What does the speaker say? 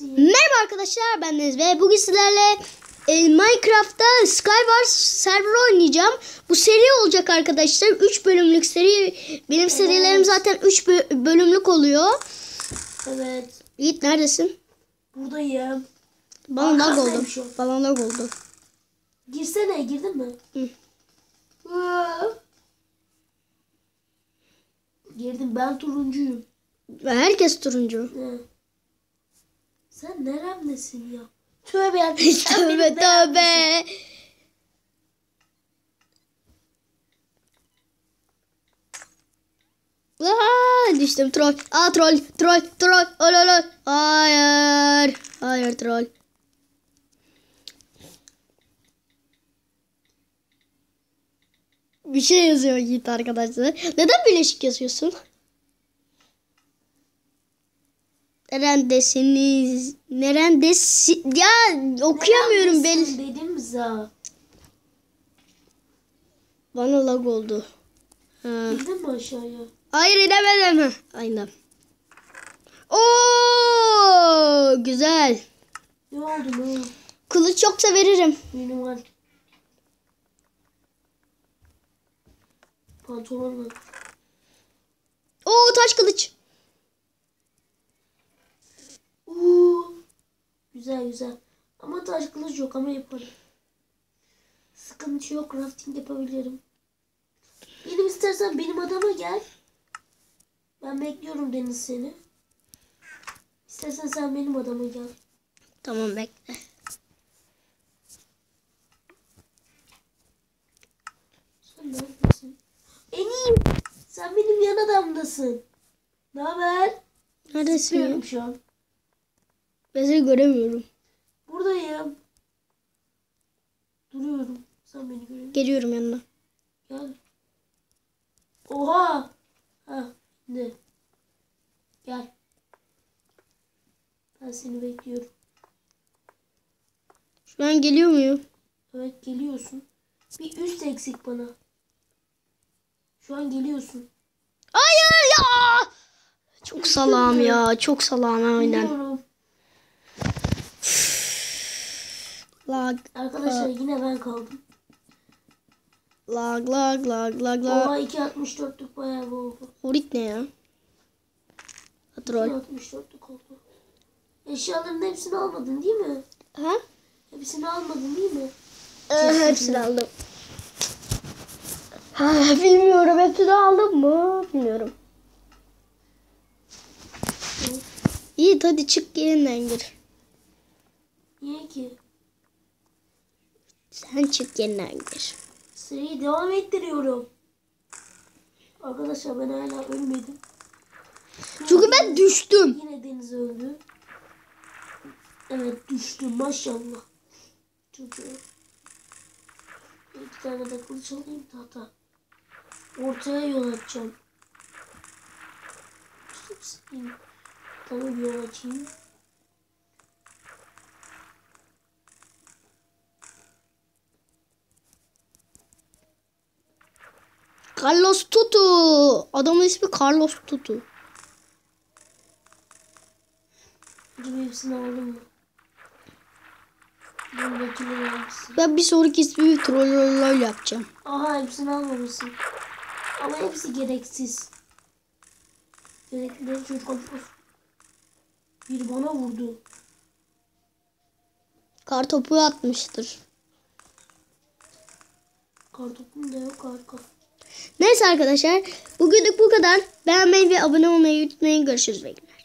Merhaba arkadaşlar ben Deniz ve bugün sizlerle e, Minecraft'ta Skywars server oynayacağım. Bu seri olacak arkadaşlar. 3 bölümlük seri. Benim serilerim zaten 3 bölümlük oluyor. Evet. Yiğit neredesin? Buradayım. Bana lag oldu. Bana lag oldu. Girsene girdin mi? Hı. Girdim ben turuncuyum. Herkes turuncu. Hı. Sen neremdesin ya? Tövbe ya. Tövbe tövbe. Aa, düştüm troll. Aa troll, troll, troll. Ol ol ol. Hayır. Hayır troll. Bir şey yazıyor Yiğit arkadaşlar. Neden bileşik yazıyorsun? Nerendesiniz? Nerendesi? Ya okuyamıyorum ben. Neredesin Dedim za. Bana lag oldu. Ha. Mi aşağıya? Hayır inemedim. Aynen. Oo güzel. Ne oldu ne? Kılıç yoksa veririm. Benim var. Pantolon var. Oo taş kılıç. Güzel güzel. Ama taş kılıç yok ama yaparım. Sıkıntı yok. Crafting yapabilirim. Benim istersen benim adama gel. Ben bekliyorum Deniz seni. İstersen sen benim adama gel. Tamam bekle. Sen neredesin? En iyi. Sen benim yan adamdasın. Ne haber? Neredesin? Sıkıyorum şu an. Ben seni göremiyorum. Buradayım. Duruyorum. Sen beni görüyor Geliyorum yanına. Gel. Oha. Ha, ne? Gel. Ben seni bekliyorum. Şu an geliyor muyum? Evet geliyorsun. Bir üst eksik bana. Şu an geliyorsun. Hayır ya. Çok salam ya. Çok salam aynen. Biliyorum. Lag. Arkadaşlar yine ben kaldım. Lag lag lag lag lag. Oha 2.64'lük bayağı bir oldu. Horit ne ya? Ha, Troll. 2.64'lük oldu. Eşyaların hepsini almadın değil mi? Ha? Hepsini almadın değil mi? Ee, hepsini aldım. Ha, bilmiyorum hepsini aldım mı? Bilmiyorum. İyi hadi çık yeniden gir. Niye ki? Sen çık yeniden gir. Seriyi devam ettiriyorum. Arkadaşlar ben hala ölmedim. Çünkü ben düştüm. Yine Deniz öldü. Evet düştü maşallah. Çocuğu. İki tane de kılıç alayım tahta. Ortaya yol açacağım. Bir yol açayım. Carlos Tutu. Adamın ismi Carlos Tutu. Hepsini mı? Ben bir sonraki ismi trollol yapacağım. Aha hepsini almamışsın. Ama hepsi gereksiz. Gereklileri çocuk. Bir bana vurdu. Kar topu atmıştır. Kartopum da yok arka. Neyse arkadaşlar. Bugünlük bu kadar. Beğenmeyi ve abone olmayı unutmayın. Görüşürüz. Bekler.